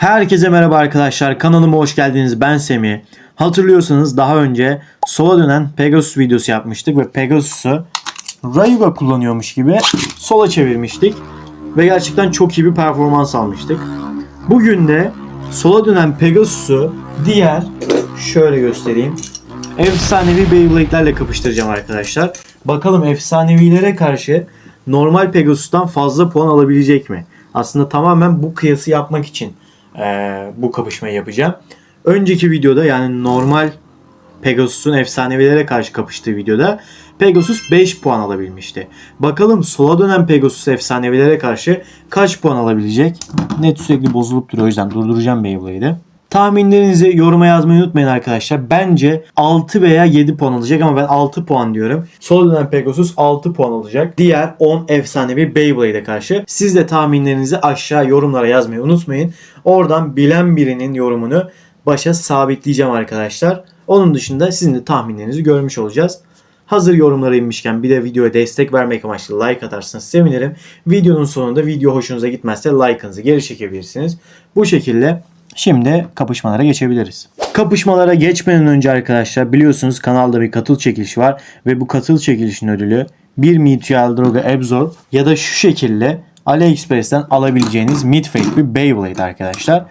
Herkese merhaba arkadaşlar. Kanalıma hoş geldiniz. Ben Semih. Hatırlıyorsanız daha önce sola dönen Pegasus videosu yapmıştık ve Pegasus'u Rayuga kullanıyormuş gibi sola çevirmiştik. Ve gerçekten çok iyi bir performans almıştık. Bugün de sola dönen Pegasus'u diğer şöyle göstereyim. Efsanevi Beyblade'lerle kapıştıracağım arkadaşlar. Bakalım efsanevilere karşı normal Pegasus'tan fazla puan alabilecek mi? Aslında tamamen bu kıyası yapmak için eee, bu kapışmayı yapacağım. Önceki videoda yani normal Pegasus'un efsanevilere karşı kapıştığı videoda Pegasus 5 puan alabilmişti. Bakalım sola dönen Pegasus efsanevilere karşı kaç puan alabilecek? Net sürekli bozulup duruyor o yüzden durduracağım Beyblade'i. Tahminlerinizi yoruma yazmayı unutmayın arkadaşlar. Bence 6 veya 7 puan alacak ama ben 6 puan diyorum. Sola dönen Pegasus 6 puan alacak. Diğer 10 efsanevi Beyblade'e karşı. Siz de tahminlerinizi aşağı yorumlara yazmayı unutmayın. Oradan bilen birinin yorumunu başa sabitleyeceğim arkadaşlar. Onun dışında sizin de tahminlerinizi görmüş olacağız. Hazır yorumlara inmişken bir de videoya destek vermek amaçlı like atarsanız sevinirim. Videonun sonunda video hoşunuza gitmezse like'ınızı geri çekebilirsiniz. Bu şekilde şimdi kapışmalara geçebiliriz. Kapışmalara geçmeden önce arkadaşlar biliyorsunuz kanalda bir katıl çekilişi var ve bu katıl çekilişinin ödülü bir Meteor Droga Absorb ya da şu şekilde AliExpress'ten alabileceğiniz Midfake bir Beyblade arkadaşlar.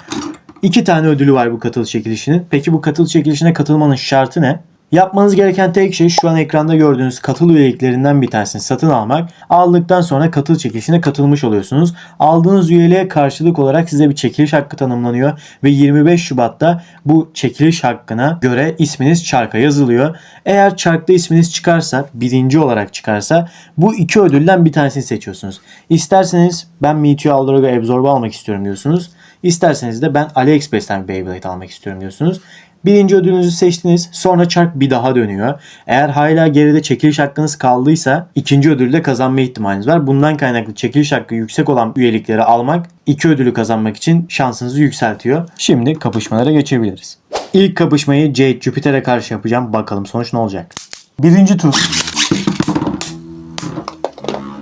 İki tane ödülü var bu katıl çekilişinin. Peki bu katıl çekilişine katılmanın şartı ne? Yapmanız gereken tek şey şu an ekranda gördüğünüz katıl üyeliklerinden bir tanesini satın almak. Aldıktan sonra katıl çekilişine katılmış oluyorsunuz. Aldığınız üyeliğe karşılık olarak size bir çekiliş hakkı tanımlanıyor ve 25 Şubat'ta bu çekiliş hakkına göre isminiz çarka yazılıyor. Eğer çarkta isminiz çıkarsa, birinci olarak çıkarsa bu iki ödülden bir tanesini seçiyorsunuz. İsterseniz ben Meteor Aldroga Absorb almak istiyorum diyorsunuz. İsterseniz de ben AliExpress'ten Beyblade almak istiyorum diyorsunuz. Birinci ödülünüzü seçtiniz. Sonra çark bir daha dönüyor. Eğer hala geride çekiliş hakkınız kaldıysa ikinci ödülü de kazanma ihtimaliniz var. Bundan kaynaklı çekiliş hakkı yüksek olan üyelikleri almak iki ödülü kazanmak için şansınızı yükseltiyor. Şimdi kapışmalara geçebiliriz. İlk kapışmayı Jade Jupiter'e karşı yapacağım. Bakalım sonuç ne olacak. Birinci tur.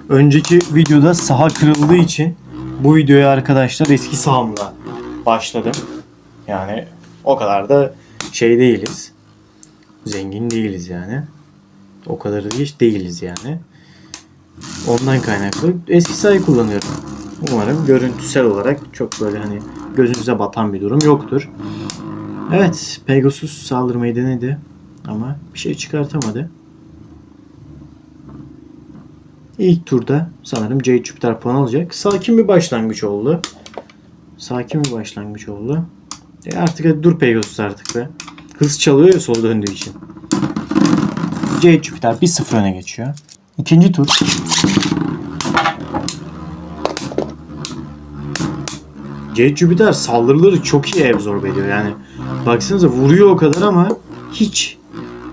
Önceki videoda saha kırıldığı için bu videoya arkadaşlar eski sahamla başladım. Yani o kadar da şey değiliz. Zengin değiliz yani. O kadar da hiç değiliz yani. Ondan kaynaklı eski sayı kullanıyorum. Umarım görüntüsel olarak çok böyle hani gözünüze batan bir durum yoktur. Evet, Pegasus saldırmayı denedi ama bir şey çıkartamadı. İlk turda sanırım Jade Jupiter puan alacak. Sakin bir başlangıç oldu. Sakin bir başlangıç oldu. E artık hadi dur Pegasus artık be. Hız çalıyor ya sola döndüğü için. Jade Jupiter 1-0 öne geçiyor. İkinci tur. Jade Jupiter saldırıları çok iyi absorb ediyor yani. Baksanıza vuruyor o kadar ama hiç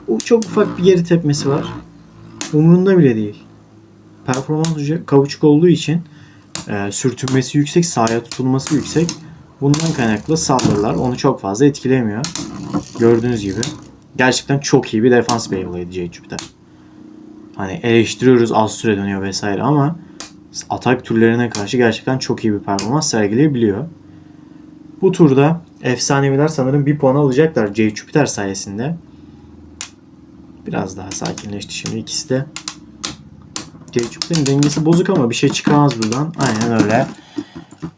o çok ufak bir geri tepmesi var. Umurunda bile değil. Performans kavuçuk olduğu için e, sürtünmesi yüksek, sahaya tutulması yüksek. Bundan kaynaklı saldırılar onu çok fazla etkilemiyor. Gördüğünüz gibi. Gerçekten çok iyi bir defans Beyblade Jade Jupiter. Hani eleştiriyoruz az süre dönüyor vesaire ama atak türlerine karşı gerçekten çok iyi bir performans sergileyebiliyor. Bu turda efsaneviler sanırım bir puan alacaklar Jade Jupiter sayesinde. Biraz daha sakinleşti şimdi ikisi de. Jade Jupiter'in dengesi bozuk ama bir şey çıkamaz buradan. Aynen öyle.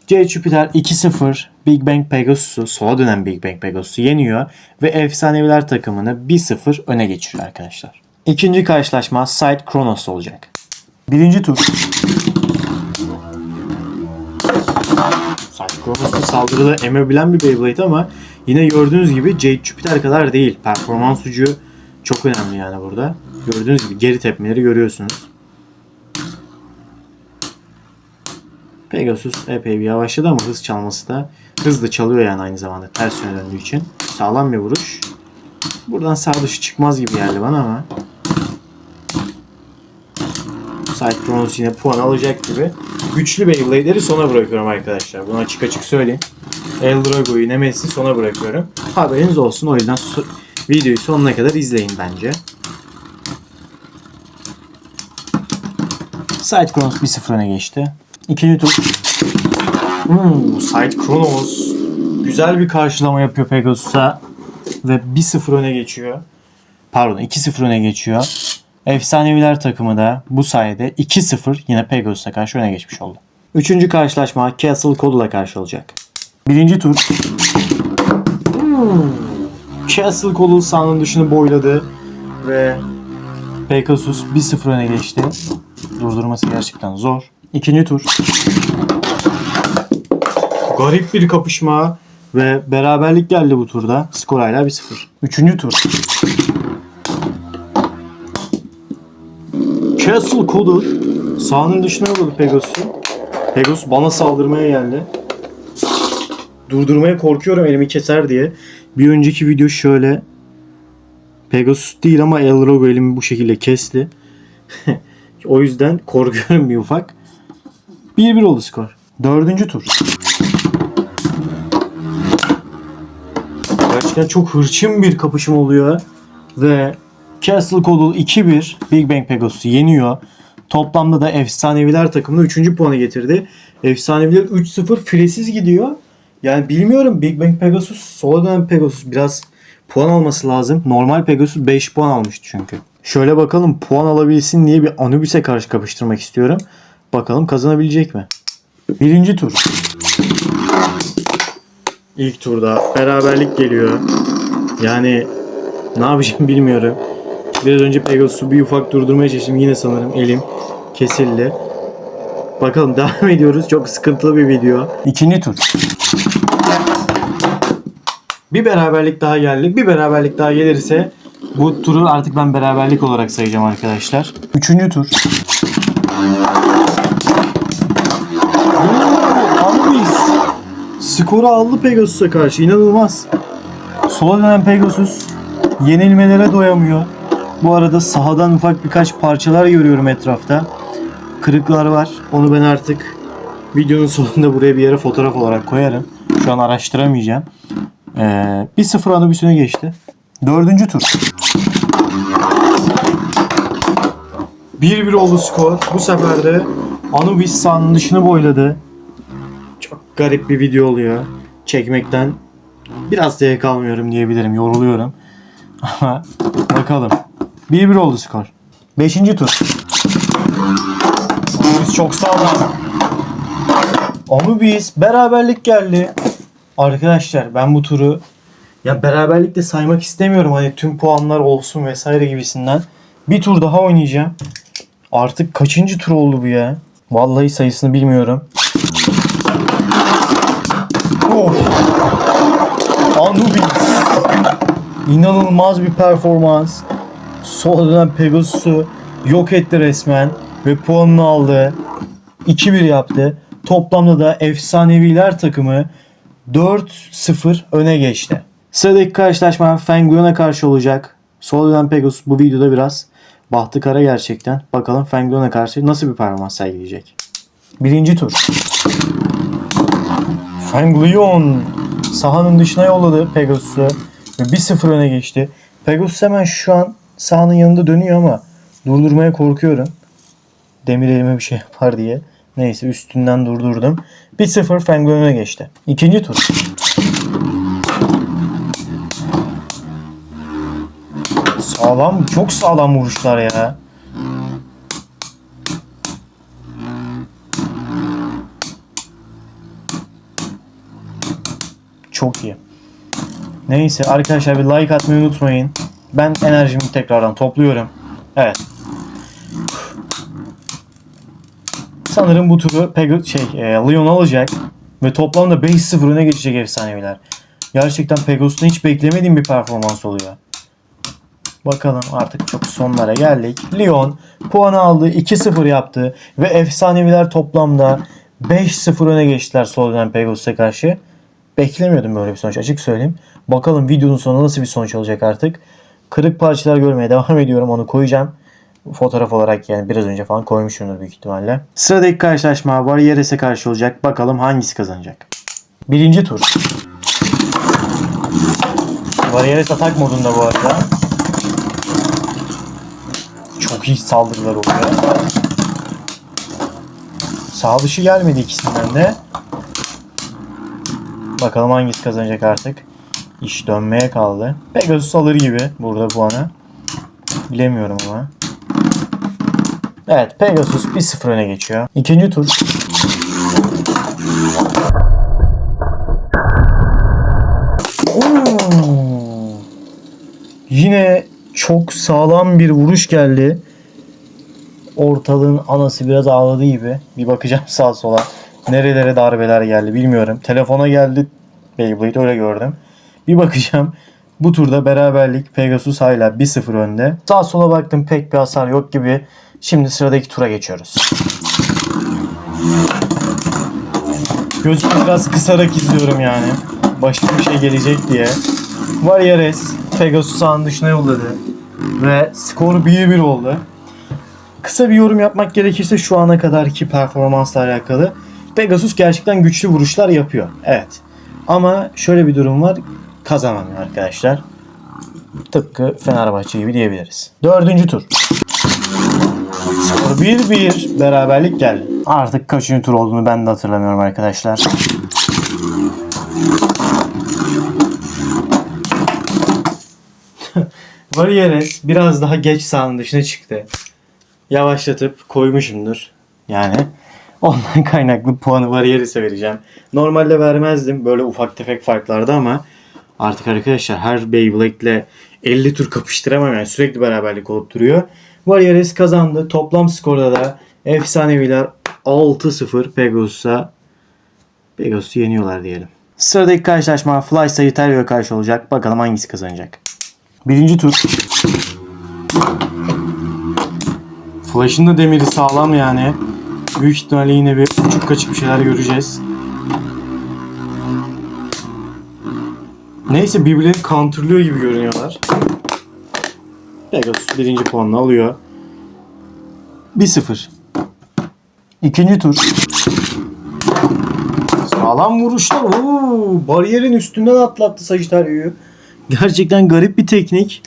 Jade Jupiter 2-0 Big Bang Pegasus'u, sola dönen Big Bang Pegasus'u yeniyor ve efsaneviler takımını 1-0 öne geçiriyor arkadaşlar. İkinci karşılaşma Side Kronos olacak. Birinci tur. Side Kronos'un saldırıda emebilen bir Beyblade ama yine gördüğünüz gibi Jade Jupiter kadar değil. Performans ucu çok önemli yani burada. Gördüğünüz gibi geri tepmeleri görüyorsunuz. Pegasus epey bir yavaşladı ama hız çalması da hızlı çalıyor yani aynı zamanda ters yöne döndüğü için. Sağlam bir vuruş. Buradan sağ dışı çıkmaz gibi geldi bana ama Kronos yine puan alacak gibi. Güçlü Beyblade'leri sona bırakıyorum arkadaşlar. Bunu açık açık söyleyeyim. Eldrago'yu, Nemesis'i sona bırakıyorum. Haberiniz olsun. O yüzden so- videoyu sonuna kadar izleyin bence. Kronos 1-0 öne geçti. İkinci tur. Hmm, Side Kronos güzel bir karşılama yapıyor Pegasus'a ve 1-0 öne geçiyor. Pardon 2-0 öne geçiyor. Efsaneviler takımı da bu sayede 2-0 yine Pegasus'a karşı öne geçmiş oldu. Üçüncü karşılaşma Castle Cold'la karşı olacak. Birinci tur. Hmm. Castle Cold'un sahanın dışını boyladı ve Pegasus 1-0 öne geçti. Durdurması gerçekten zor. İkinci tur. Garip bir kapışma ve beraberlik geldi bu turda. Skor hala 1-0. Üçüncü tur. Castle Cold'u sahanın dışına yolladı Pegasus'u. Pegasus bana saldırmaya geldi. Durdurmaya korkuyorum elimi keser diye. Bir önceki video şöyle Pegasus değil ama El Rogo elimi bu şekilde kesti. o yüzden korkuyorum bir ufak. 1-1 oldu skor. Dördüncü tur. Gerçekten çok hırçın bir kapışma oluyor. Ve Castle Coddle 2-1 Big Bang Pegasus'u yeniyor. Toplamda da Efsaneviler takımına 3. puanı getirdi. Efsaneviler 3-0 firesiz gidiyor. Yani bilmiyorum Big Bang Pegasus, sola dönen Pegasus biraz puan alması lazım. Normal Pegasus 5 puan almıştı çünkü. Şöyle bakalım puan alabilsin diye bir Anubis'e karşı kapıştırmak istiyorum. Bakalım kazanabilecek mi? Birinci tur. İlk turda beraberlik geliyor. Yani ne yapacağım bilmiyorum. Biraz önce Pegasus'u bir ufak durdurmaya çalıştım. Yine sanırım elim kesildi. Bakalım devam ediyoruz. Çok sıkıntılı bir video. İkinci tur. Bir beraberlik daha geldi. Bir beraberlik daha gelirse bu turu artık ben beraberlik olarak sayacağım arkadaşlar. Üçüncü tur. Anubis. Skoru aldı Pegasus'a karşı. İnanılmaz. Sola dönen Pegasus yenilmelere doyamıyor. Bu arada sahadan ufak birkaç parçalar görüyorum etrafta. Kırıklar var. Onu ben artık videonun sonunda buraya bir yere fotoğraf olarak koyarım. Şu an araştıramayacağım. Ee, 1-0 Anubis öne geçti. Dördüncü tur. 1-1 oldu skor. Bu sefer de Anubis sahanın dışını boyladı. Garip bir video oluyor. Çekmekten biraz zevk almıyorum diyebilirim. Yoruluyorum. Ama bakalım. 1-1 oldu skor. Beşinci tur. Anubis çok sağlam. Anubis beraberlik geldi. Arkadaşlar ben bu turu ya beraberlikle saymak istemiyorum. Hani tüm puanlar olsun vesaire gibisinden. Bir tur daha oynayacağım. Artık kaçıncı tur oldu bu ya? Vallahi sayısını bilmiyorum. Anubis. İnanılmaz bir performans. Sola dönen Pegasus'u yok etti resmen. Ve puanını aldı. 2-1 yaptı. Toplamda da efsaneviler takımı 4-0 öne geçti. Sıradaki karşılaşma Fengyon'a karşı olacak. Sola dönen Pegasus bu videoda biraz bahtı kara gerçekten. Bakalım Fengyon'a karşı nasıl bir performans sergileyecek. Birinci tur. Fenglyon sahanın dışına yolladı Pegasus'u ve 1-0 öne geçti. Pegasus hemen şu an sahanın yanında dönüyor ama durdurmaya korkuyorum. Demir elime bir şey yapar diye. Neyse üstünden durdurdum. 1-0 Fenglyon öne geçti. İkinci tur. Sağlam, çok sağlam vuruşlar ya. Çok iyi. Neyse arkadaşlar bir like atmayı unutmayın. Ben enerjimi tekrardan topluyorum. Evet. Sanırım bu turu Peg şey, e, Leon alacak ve toplamda 5-0 öne geçecek efsaneviler. Gerçekten Pegasus'tan hiç beklemediğim bir performans oluyor. Bakalım artık çok sonlara geldik. Lyon puanı aldı. 2-0 yaptı. Ve efsaneviler toplamda 5-0 öne geçtiler Solden Pegasus'a karşı. Beklemiyordum böyle bir sonuç açık söyleyeyim. Bakalım videonun sonunda nasıl bir sonuç olacak artık. Kırık parçalar görmeye devam ediyorum. Onu koyacağım. Fotoğraf olarak yani biraz önce falan koymuşumdur büyük ihtimalle. Sıradaki karşılaşma Varieres'e karşı olacak. Bakalım hangisi kazanacak. Birinci tur. Varieres atak modunda bu arada. Çok iyi saldırılar oluyor. Sağ dışı gelmedi ikisinden de. Bakalım hangisi kazanacak artık. İş dönmeye kaldı. Pegasus alır gibi burada puanı. Bilemiyorum ama. Evet Pegasus 1-0 öne geçiyor. İkinci tur. Yine çok sağlam bir vuruş geldi. Ortalığın anası biraz ağladı gibi. Bir bakacağım sağa sola. Nerelere darbeler geldi bilmiyorum. Telefona geldi Beyblade öyle gördüm. Bir bakacağım. Bu turda beraberlik Pegasus hala 1-0 önde. Sağ sola baktım pek bir hasar yok gibi. Şimdi sıradaki tura geçiyoruz. Gözümü biraz kısarak izliyorum yani. Başka bir şey gelecek diye. Varyares Pegasus sahanın dışına yolladı. Ve skoru 1-1 oldu. Kısa bir yorum yapmak gerekirse şu ana kadarki performansla alakalı. Pegasus gerçekten güçlü vuruşlar yapıyor. Evet. Ama şöyle bir durum var. Kazanamıyor arkadaşlar. Tıpkı Fenerbahçe gibi diyebiliriz. Dördüncü tur. Skor 1-1 beraberlik geldi. Artık kaçıncı tur olduğunu ben de hatırlamıyorum arkadaşlar. Varieres biraz daha geç sahanın dışına çıktı. Yavaşlatıp koymuşumdur. Yani ondan kaynaklı puanı Varieres'e vereceğim. Normalde vermezdim böyle ufak tefek farklarda ama artık arkadaşlar her Beyblade'le 50 tur kapıştıramam yani sürekli beraberlik olup duruyor. Varieres kazandı. Toplam skorda da efsaneviler 6-0 Pegasus'a Pegasus'u yeniyorlar diyelim. Sıradaki karşılaşma Flash Sagittarius'a karşı olacak. Bakalım hangisi kazanacak. Birinci tur. Flash'ın da demiri sağlam yani. Büyük ihtimalle yine bir uçuk kaçık bir şeyler göreceğiz. Neyse birbirlerini counterlıyor gibi görünüyorlar. Pegasus birinci puanını alıyor. 1-0. İkinci tur. Sağlam vuruşlar. Oo, bariyerin üstünden atlattı Sagittarius'u. Gerçekten garip bir teknik.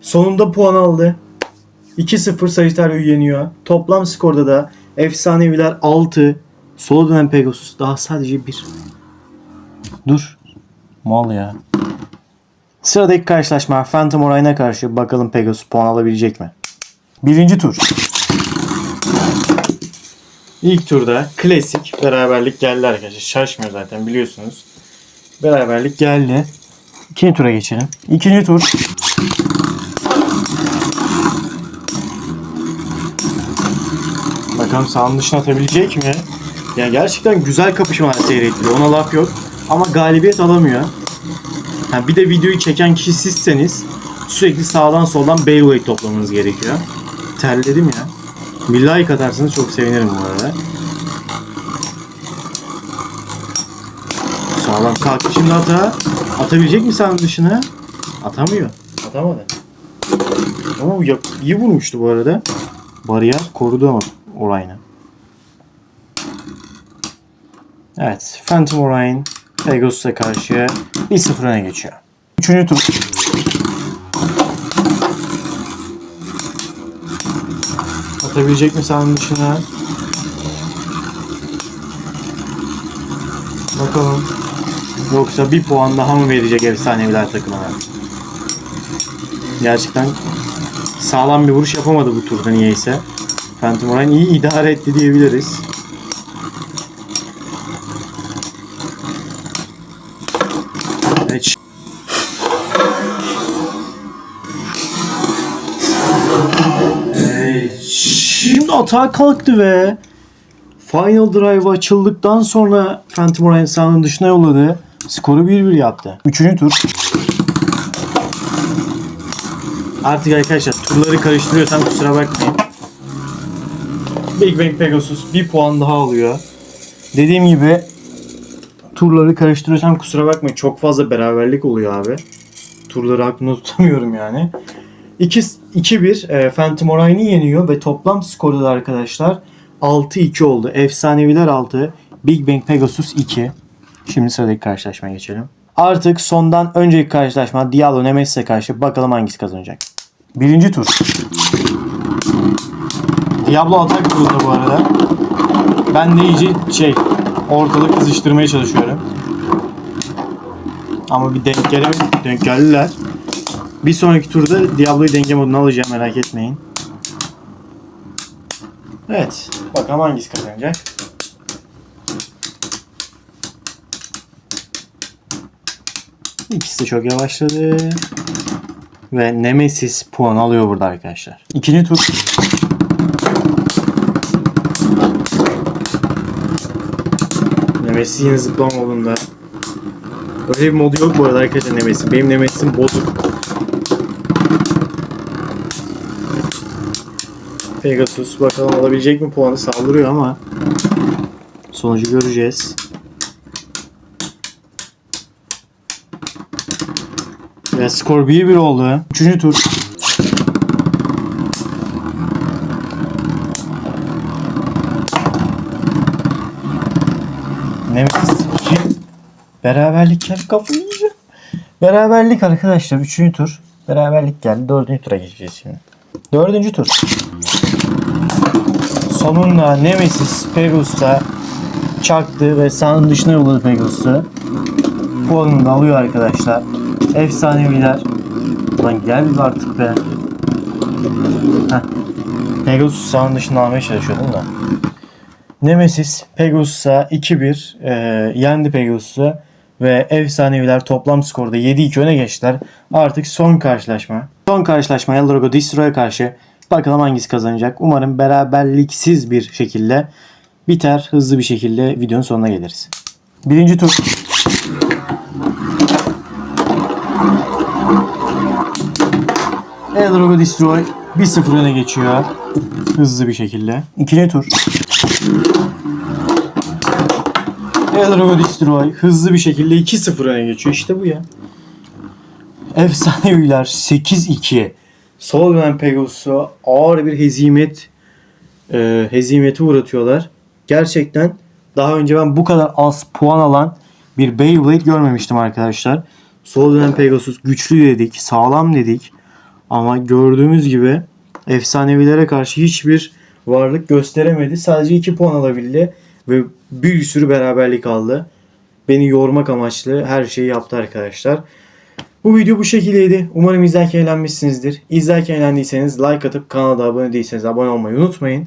Sonunda puan aldı. 2-0 Sagittarius yeniyor. Toplam skorda da efsaneviler 6. Sola dönen Pegasus daha sadece 1. Dur. Mal ya. Sıradaki karşılaşma Phantom Orion'a karşı bakalım Pegasus puan alabilecek mi? Birinci tur. İlk turda klasik beraberlik geldi arkadaşlar. Şaşmıyor zaten biliyorsunuz. Beraberlik geldi. İkinci tura geçelim. İkinci tur. Bakalım sahanın dışına atabilecek mi? Yani gerçekten güzel kapışmalar seyrettiriyor. Ona laf yok. Ama galibiyet alamıyor. Ha, bir de videoyu çeken kişi sizseniz sürekli sağdan soldan Beyblade toplamanız gerekiyor. Terledim ya. Bir like atarsanız çok sevinirim bu arada. Sağlam kalktı şimdi ata. Atabilecek mi sahanın dışına? Atamıyor. Atamadı. Ama bu iyi vurmuştu bu arada. Bariyer korudu ama Orion'ı. Evet. Phantom Orion Pegasus'a karşı 1-0 öne geçiyor. Üçüncü tur. Atabilecek mi sahanın dışına? Bakalım. Yoksa bir puan daha mı verecek efsaneviler takımına? Gerçekten sağlam bir vuruş yapamadı bu turda niyeyse. Phantom Orion iyi idare etti diyebiliriz. Evet. Evet, Şimdi atağa kalktı ve Final Drive açıldıktan sonra Phantom sahanın dışına yolladı. Skoru 1-1 yaptı. Üçüncü tur. Artık arkadaşlar turları karıştırıyorsam kusura bakmayın. Big Bang Pegasus bir puan daha alıyor. Dediğim gibi turları karıştırıyorsam kusura bakmayın. Çok fazla beraberlik oluyor abi. Turları aklımda tutamıyorum yani. 2 2-1 e, Phantom Orion'u yeniyor ve toplam skorda da arkadaşlar 6-2 oldu. Efsaneviler 6, Big Bang Pegasus 2. Şimdi sıradaki karşılaşmaya geçelim. Artık sondan önceki karşılaşma Diablo Nemesis'e karşı bakalım hangisi kazanacak. Birinci tur. Diablo atak turunda bu arada. Ben de iyice şey ortalık kızıştırmaya çalışıyorum. Ama bir denk gelemedik. Denk geldiler. Bir sonraki turda Diablo'yu denge moduna alacağım merak etmeyin. Evet. Bakalım hangisi kazanacak. İkisi çok yavaşladı. Ve Nemesis puan alıyor burada arkadaşlar. İkinci tur. Nemesis yine modunda. Öyle bir modu yok bu arada arkadaşlar Nemesis'in. Benim Nemesis'im bozuk. Pegasus bakalım alabilecek mi puanı saldırıyor ama sonucu göreceğiz. Ve skor 1-1 oldu. Üçüncü tur. Nemesis 2. Beraberlik geldi kafayı yiyeceğim. Beraberlik arkadaşlar. Üçüncü tur. Beraberlik geldi. Dördüncü tura geçeceğiz şimdi. Dördüncü tur. Sonunda Nemesis Pegasus'a çaktı ve sahanın dışına yolladı Pegasus'u. Puanını da alıyor arkadaşlar. Efsaneviler. Ulan gel artık be. Heh. Pegasus sahanın dışına almaya çalışıyordum da. Nemesis Pegasus'a 2-1 e, yendi Pegasus'u ve efsaneviler toplam skorda 7-2 öne geçtiler. Artık son karşılaşma. Son karşılaşma Eldorado Destroy'a karşı. Bakalım hangisi kazanacak. Umarım beraberliksiz bir şekilde biter. Hızlı bir şekilde videonun sonuna geliriz. Birinci tur. Eldorado Destroy 1-0 öne geçiyor. Hızlı bir şekilde. İkinci tur. Eldorado Destroy hızlı bir şekilde 2-0 öne geçiyor. İşte bu ya. Efsaneviler 8-2. Sol dönen Pegasus'u ağır bir hezimet e, hezimeti uğratıyorlar. Gerçekten daha önce ben bu kadar az puan alan bir Beyblade görmemiştim arkadaşlar. Sol dönen Pegasus güçlü dedik, sağlam dedik. Ama gördüğümüz gibi efsanevilere karşı hiçbir varlık gösteremedi. Sadece 2 puan alabildi ve bir sürü beraberlik aldı. Beni yormak amaçlı her şeyi yaptı arkadaşlar. Bu video bu şekildeydi. Umarım izlerken eğlenmişsinizdir. İzlerken eğlendiyseniz like atıp kanala da abone değilseniz abone olmayı unutmayın.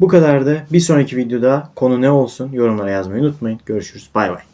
Bu kadar da bir sonraki videoda konu ne olsun yorumlara yazmayı unutmayın. Görüşürüz. Bay bay.